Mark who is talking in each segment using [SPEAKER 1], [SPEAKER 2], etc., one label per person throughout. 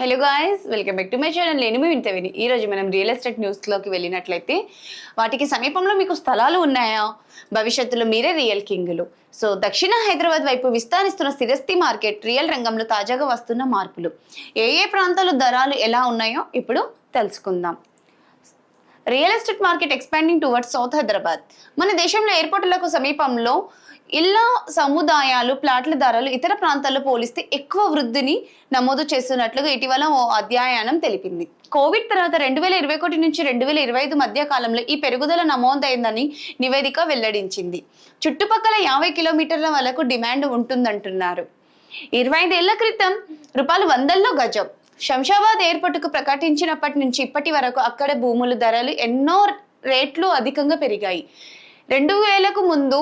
[SPEAKER 1] Hello guys welcome back to my channel నేను మీ వింతవిని. ఈ రోజు మనం రియల్ ఎస్టేట్ న్యూస్లోకి వెళ్ళినట్లయితే వాటికి సమీపంలో మీకు స్థలాలు ఉన్నాయా? భవిష్యత్తులో మీరే రియల్ కింగులు సో దక్షిణ హైదరాబాద్ వైపు విస్తరిస్తున్న స్థిరస్థి మార్కెట్ రియల్ రంగంలో తాజాగా వస్తున్న మార్పులు. ఏ ఏ ప్రాంతాలు ధరలు ఎలా ఉన్నాయో ఇప్పుడు తెలుసుకుందాం. Real estate market expanding towards south Hyderabad మన దేశంలో ఎయిర్పోర్టులకు సమీపంలో ఇళ్ళ సముదాయాలు ప్లాట్ల ధరలు ఇతర ప్రాంతాల్లో పోలిస్తే ఎక్కువ వృద్ధిని నమోదు చేస్తున్నట్లుగా ఇటీవల ఓ అధ్యయనం తెలిపింది. కోవిడ్ తర్వాత రెండు వేల ఇరవై ఒకటి నుంచి రెండు వేల ఇరవై ఐదు మధ్య కాలంలో ఈ పెరుగుదల నమోదైందని నివేదిక వెల్లడించింది. చుట్టుపక్కల యాభై కిలోమీటర్ల వరకు డిమాండ్ ఉంటుందంటున్నారు. ఇరవై ఐదేళ్ళ క్రితం రూపాయలు వందల్లో గజం. శంషాబాద్ ఎయిర్పోర్టుకు ప్రకటించినప్పటి నుంచి ఇప్పటి వరకు అక్కడ భూముల ధరలు ఎన్నో రేట్లు అధికంగా పెరిగాయి. రెండు వేలకు ముందు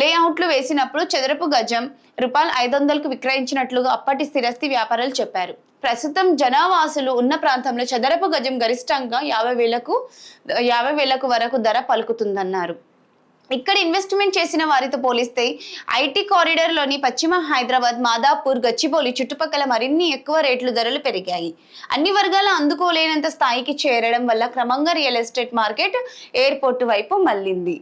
[SPEAKER 1] లేఅవుట్లు వేసినప్పుడు చదరపు గజం రూపాయలు ఐదు వందలకు విక్రయించినట్లుగా అప్పటి స్థిరస్థి వ్యాపారాలు చెప్పారు. ప్రస్తుతం జనావాసులు ఉన్న ప్రాంతంలో చదరపు గజం గరిష్టంగా యాభై వేలకు యాభై వేలకు వరకు ధర పలుకుతుందన్నారు. ఇక్కడ ఇన్వెస్ట్మెంట్ చేసిన వారితో పోలిస్తే ఐటీ కారిడార్లోని పశ్చిమ హైదరాబాద్ మాదాపూర్ గచ్చిబౌలి చుట్టుపక్కల మరిన్ని ఎక్కువ రేట్లు ధరలు పెరిగాయి. అన్ని వర్గాలు అందుకోలేనంత స్థాయికి చేరడం వల్ల క్రమంగా రియల్ ఎస్టేట్ మార్కెట్ ఎయిర్పోర్ట్ వైపు మళ్ళింది.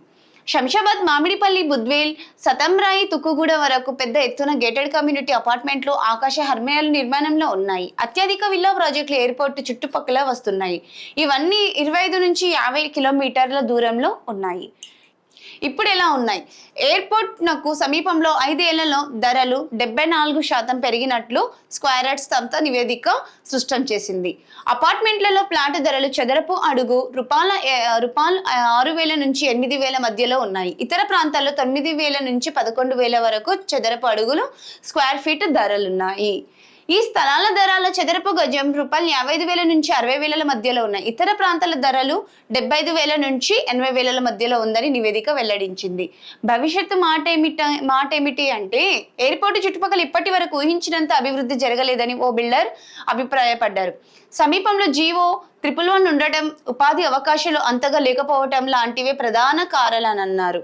[SPEAKER 1] శంషాబాద్ మామిడిపల్లి బుద్వేల్ సతంరాయి తుక్కుగూడ వరకు పెద్ద ఎత్తున గేటెడ్ కమ్యూనిటీ అపార్ట్మెంట్లు ఆకాశ హర్మయాలు నిర్మాణంలో ఉన్నాయి. అత్యధిక విల్లా ప్రాజెక్టులు ఎయిర్పోర్ట్ చుట్టుపక్కల వస్తున్నాయి. ఇవన్నీ ఇరవై ఐదు నుంచి యాభై కిలోమీటర్ల దూరంలో ఉన్నాయి. ఇప్పుడు ఎలా ఉన్నాయి? ఎయిర్పోర్ట్ నాకు సమీపంలో ఐదేళ్ళలో ధరలు డెబ్బై నాలుగు శాతం పెరిగినట్లు స్క్వేర్ యార్డ్స్ సంస్థ నివేదిక స్పష్టం చేసింది. అపార్ట్మెంట్లలో ప్లాట్ ధరలు చదరపు అడుగు రూపాయల రూపాయలు ఆరు వేల నుంచి ఎనిమిది వేల మధ్యలో ఉన్నాయి. ఇతర ప్రాంతాల్లో తొమ్మిది వేల నుంచి పదకొండు వేల వరకు చదరపు అడుగులు స్క్వేర్ ఫీట్ ధరలున్నాయి. ఈ స్థలాల ధరల చదరపు గజం రూపాయలు యాభై ఐదు వేల నుంచి అరవై వేల మధ్యలో ఉన్నాయి. ఇతర ప్రాంతాల ధరలు డెబ్బై ఐదు వేల నుంచి ఎనభై వేల మధ్యలో ఉందని నివేదిక వెల్లడించింది. భవిష్యత్తు మాట ఏమిట మాట ఏమిటి అంటే ఎయిర్పోర్ట్ చుట్టుపక్కల ఇప్పటి వరకు ఊహించినంత అభివృద్ధి జరగలేదని ఓ బిల్డర్ అభిప్రాయపడ్డారు. సమీపంలో జీవో త్రిపుల్ వన్ ఉండటం ఉపాధి అవకాశాలు అంతగా లేకపోవటం లాంటివే ప్రధాన కారణాలన్నారు.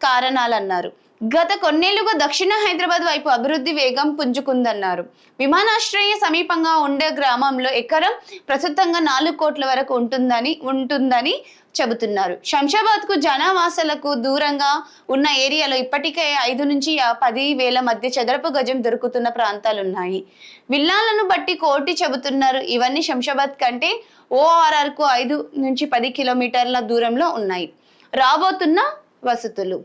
[SPEAKER 1] కారణాలన్నారు. గత కొన్నేళ్ళుగా దక్షిణ హైదరాబాద్ వైపు అభివృద్ధి వేగం పుంజుకుందన్నారు. విమానాశ్రయ సమీపంగా ఉండే గ్రామంలో ఎకరం ప్రస్తుతంగా నాలుగు కోట్ల వరకు ఉంటుందని ఉంటుందని చెబుతున్నారు. శంషాబాద్కు జనావాసాలకు దూరంగా ఉన్న ఏరియాలో ఇప్పటికే ఐదు నుంచి పది వేల మధ్య చదరపు గజం దొరుకుతున్న ప్రాంతాలున్నాయి. విల్లాలను బట్టి కోటి చెబుతున్నారు. ఇవన్నీ శంషాబాద్ కంటే ఓఆర్ఆర్కు ఐదు నుంచి పది కిలోమీటర్ల దూరంలో ఉన్నాయి. రాబోతున్న వసతులు.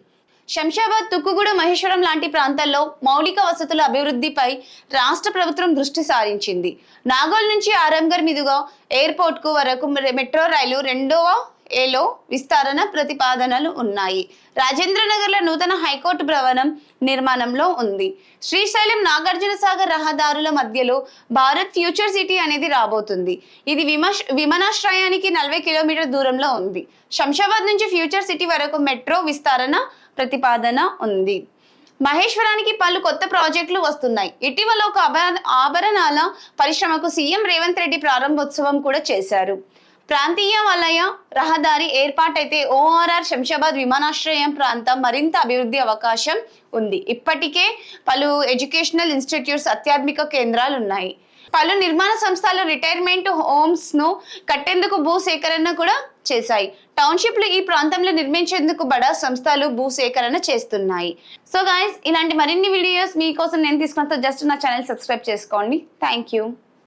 [SPEAKER 1] శంషాబాద్ తుక్కుగూడ మహేశ్వరం లాంటి ప్రాంతాల్లో మౌలిక వసతుల అభివృద్ధిపై రాష్ట్ర ప్రభుత్వం దృష్టి సారించింది. నాగోల్ నుంచి ఆరంగర్ మీదుగా ఎయిర్పోర్ట్కు వరకు మెట్రో రైలు రెండవ ఏలో విస్తరణ ప్రతిపాదనలు ఉన్నాయి. రాజేంద్రనగర్లో నూతన హైకోర్టు భవనం నిర్మాణంలో ఉంది. శ్రీశైలం నాగార్జున సాగర్ రహదారుల మధ్యలో భారత్ ఫ్యూచర్ సిటీ అనేది రాబోతుంది. ఇది విమర్శ విమానాశ్రయానికి నలభై కిలోమీటర్ దూరంలో ఉంది. శంషాబాద్ నుంచి ఫ్యూచర్ సిటీ వరకు మెట్రో విస్తరణ ప్రతిపాదన ఉంది. మహేశ్వరానికి పలు కొత్త ప్రాజెక్టులు వస్తున్నాయి. ఇటీవల ఒక ఆభరణాల పరిశ్రమకు సీఎం రేవంత్ రెడ్డి ప్రారంభోత్సవం కూడా చేశారు. ప్రాంతీయ వలయ రహదారి ఏర్పాటైతే ఓఆర్ఆర్ శంషాబాద్ విమానాశ్రయం ప్రాంతం మరింత అభివృద్ధి అవకాశం ఉంది. ఇప్పటికే పలు ఎడ్యుకేషనల్ ఇన్స్టిట్యూట్స్ అత్యాధునిక కేంద్రాలు ఉన్నాయి పలు నిర్మాణ సంస్థలు రిటైర్మెంట్ హోమ్స్ను కట్టేందుకు భూ సేకరణ కూడా చేశాయి. టౌన్షిప్లు ఈ ప్రాంతంలో నిర్మించేందుకు బడా సంస్థలు భూ సేకరణ చేస్తున్నాయి. సో గాయస్ ఇలాంటి మరిన్ని వీడియోస్ మీకోసం నేను తీసుకున్నంత జస్ట్ నా ఛానల్ సబ్స్క్రైబ్ చేసుకోండి. Thank you